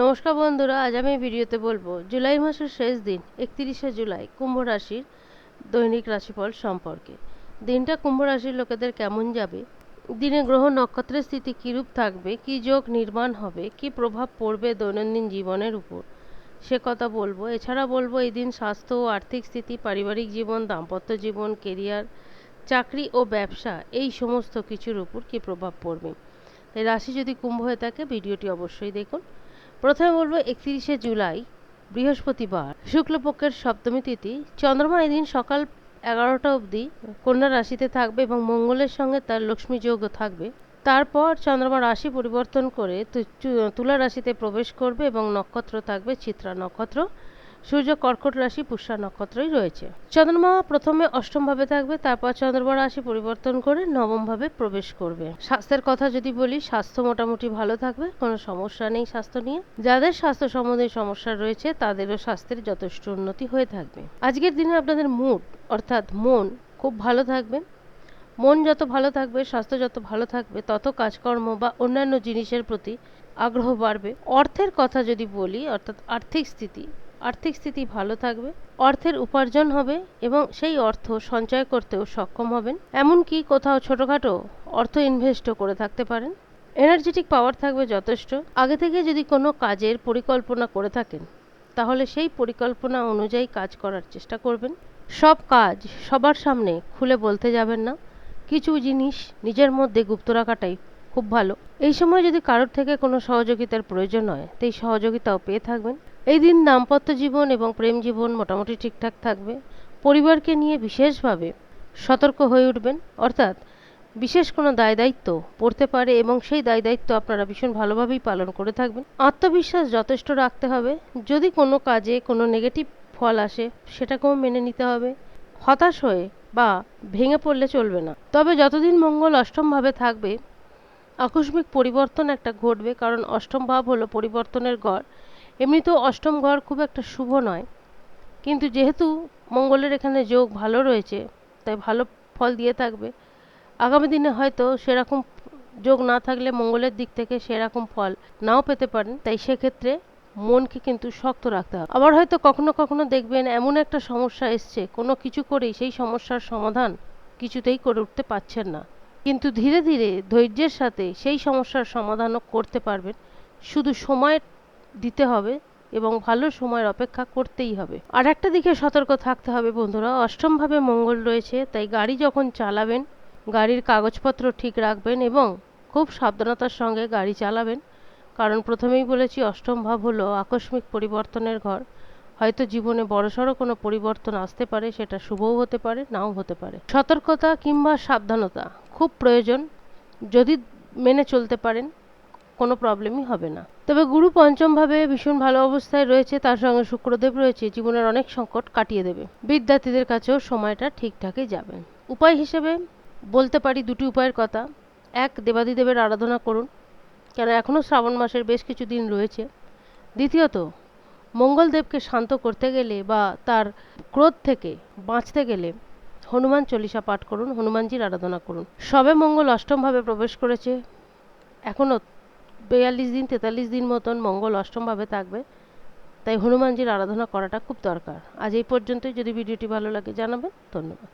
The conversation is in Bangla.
নমস্কার বন্ধুরা, আজ আমি ভিডিওতে বলব, জুলাই মাসের শেষ দিন, একত্রিশে জুলাই, কুম্ভ রাশির দৈনিক রাশিফল সম্পর্কে। দিনটা কুম্ভ রাশির লোকেদের কেমন যাবে? দিনে গ্রহ নক্ষত্রের স্থিতি কীরূপ থাকবে? কী যোগ নির্মাণ হবে? কী প্রভাব পড়বে দৈনন্দিন জীবনের উপর? সে কথা বলব। এছাড়া বলব, এই দিন স্বাস্থ্য ও আর্থিক স্থিতি, পারিবারিক জীবন, দাম্পত্য জীবন কেরিয়ার চাকরি ও ব্যবসা, এই সমস্ত কিছুর উপর কী প্রভাব পড়বে? তাই রাশি যদি কুম্ভ হয়ে থাকে, ভিডিওটি অবশ্যই দেখুন। প্রথমে বলব একত্রিশে জুলাই, বৃহস্পতিবার। শুক্লপক্ষের সপ্তমী তিথি। চন্দ্রমা এদিন সকাল এগারোটা অবধি কন্যা রাশিতে থাকবে এবং মঙ্গলের সঙ্গে তার লক্ষ্মী যোগ থাকবে। তারপর চন্দ্রমা রাশি পরিবর্তন করে তুলা রাশিতে প্রবেশ করবে এবং নক্ষত্র থাকবে, চিত্রা নক্ষত্র। সূর্য কর্কট রাশি, পুষ্যা নক্ষত্রই রয়েছে। চন্দ্রমা প্রথমে অষ্টম ভাবে থাকবে, তারপর চন্দ্রমা রাশি পরিবর্তন করে নবম ভাবে প্রবেশ করবে। স্বাস্থ্যের কথা যদি বলি, স্বাস্থ্য মোটামুটি ভালো থাকবে, কোনো সমস্যা নেই স্বাস্থ্য নিয়ে। যাদের স্বাস্থ্য সম্বন্ধে সমস্যা রয়েছে, তাদেরও স্বাস্থ্যের যথেষ্ট উন্নতি হয়ে থাকবে। আজকের দিনে আপনাদের মুড অর্থাৎ মন, খুব ভালো থাকবে। মন যত ভালো থাকবে, স্বাস্থ্য যত ভালো থাকবে, তত কাজকর্ম বা অন্যান্য জিনিসের প্রতি আগ্রহ বাড়বে। অর্থের কথা যদি বলি, অর্থাৎ আর্থিক স্থিতি আর্থিক স্থিতি ভালো থাকবে, অর্থের উপার্জন হবে এবং সেই অর্থ সঞ্চয় করতেও সক্ষম হবেন। এমনকি কোথাও ছোটোখাটো অর্থ ইনভেস্টও করে থাকতে পারেন। এনার্জেটিক পাওয়ার থাকবে যথেষ্ট। আগে থেকে যদি কোনো কাজের পরিকল্পনা করে থাকেন, তাহলে সেই পরিকল্পনা অনুযায়ী কাজ করার চেষ্টা করবেন। সব কাজ সবার সামনে খুলে বলতে যাবেন না। কিছু জিনিস নিজের মধ্যে গুপ্ত রাখাটাই খুব ভালো। এই সময় যদি কারোর থেকে কোনো সহযোগিতার প্রয়োজন হয়, সেই সহযোগিতাও পেয়ে থাকবেন। এই দিন দাম্পত্য জীবন এবং প্রেম জীবন মোটামুটি ঠিকঠাক থাকবে। পরিবারকে নিয়ে বিশেষভাবে সতর্ক হয়ে উঠবেন। অর্থাৎ বিশেষ কোনো দায় দায়িত্ব পড়তে পারে এবং সেই দায় দায়িত্ব আপনারা ভীষণ ভালোভাবেই পালন করে থাকবেন। আত্মবিশ্বাস যথেষ্ট রাখতে হবে। যদি কোনো কাজে কোনো নেগেটিভ ফল আসে, সেটাকেও মেনে নিতে হবে। হতাশ হয়ে বা ভেঙে পড়লে চলবে না। তবে যতদিন মঙ্গল অষ্টমভাবে থাকবে, আকস্মিক পরিবর্তন একটা ঘটবে। কারণ অষ্টম ভাব হলো পরিবর্তনের গড়। এমনিতেও অষ্টম ঘর খুব একটা শুভ নয়। কিন্তু যেহেতু মঙ্গলের এখানে যোগ ভালো রয়েছে, তাই ভালো ফল দিয়ে থাকবে। আগামী দিনে হয়তো সেরকম যোগ না থাকলে মঙ্গলের দিক থেকে সেরকম ফল নাও পেতে পারেন। তাই সেক্ষেত্রে মনকে কিন্তু শক্ত রাখতে হবে। আবার হয়তো কখনো কখনো দেখবেন এমন একটা সমস্যা এসছে, কোনো কিছু করেই সেই সমস্যার সমাধান কিছুতেই করে উঠতে পারছেন না। কিন্তু ধীরে ধীরে ধৈর্যের সাথে সেই সমস্যার সমাধানও করতে পারবেন। শুধু সময় দিতে হবে এবং ভালো সময়ের অপেক্ষা করতেই হবে। আর একটা দিকে সতর্ক থাকতে হবে বন্ধুরা, অষ্টমভাবে মঙ্গল রয়েছে, তাই গাড়ি যখন চালাবেন, গাড়ির কাগজপত্র ঠিক রাখবেন এবং খুব সাবধানতার সঙ্গে গাড়ি চালাবেন। কারণ প্রথমেই বলেছি, অষ্টম ভাব হলো আকস্মিক পরিবর্তনের ঘর। হয়তো জীবনে বড়সড় কোনো পরিবর্তন আসতে পারে, সেটা শুভও হতে পারে, নাও হতে পারে। সতর্কতা কিংবা সাবধানতা খুব প্রয়োজন, যদি মেনে চলতে পারেন। কোনো প্রবলেমই হবে না। তবে গুরু পঞ্চমভাবে ভীষণ ভালো অবস্থায় রয়েছে, তার সঙ্গে শুক্রদেব রয়েছে, জীবনের অনেক সংকট কাটিয়ে দেবে। বিদ্যার্থীদের কাছেও সময়টা ঠিকঠাকই যাবে। উপায় হিসেবে বলতে পারি দুটি উপায়ের কথা। এক, দেবাদিদেবের আরাধনা করুন, কেন এখনও শ্রাবণ মাসের বেশ কিছু দিন রয়েছে। দ্বিতীয়ত, মঙ্গলদেবকে শান্ত করতে গেলে বা তার ক্রোধ থেকে বাঁচতে গেলে হনুমান চল্লিশা পাঠ করুন, হনুমানজির আরাধনা করুন। সবে মঙ্গল অষ্টমভাবে প্রবেশ করেছে এখনও বিয়াল্লিশ দিন, তেতাল্লিশ দিন মতন মঙ্গল অষ্টমভাবে থাকবে। তাই হনুমানজির আরাধনা করাটা খুব দরকার। আজ এই পর্যন্তই। যদি ভিডিওটি ভালো লাগে জানাবেন, ধন্যবাদ।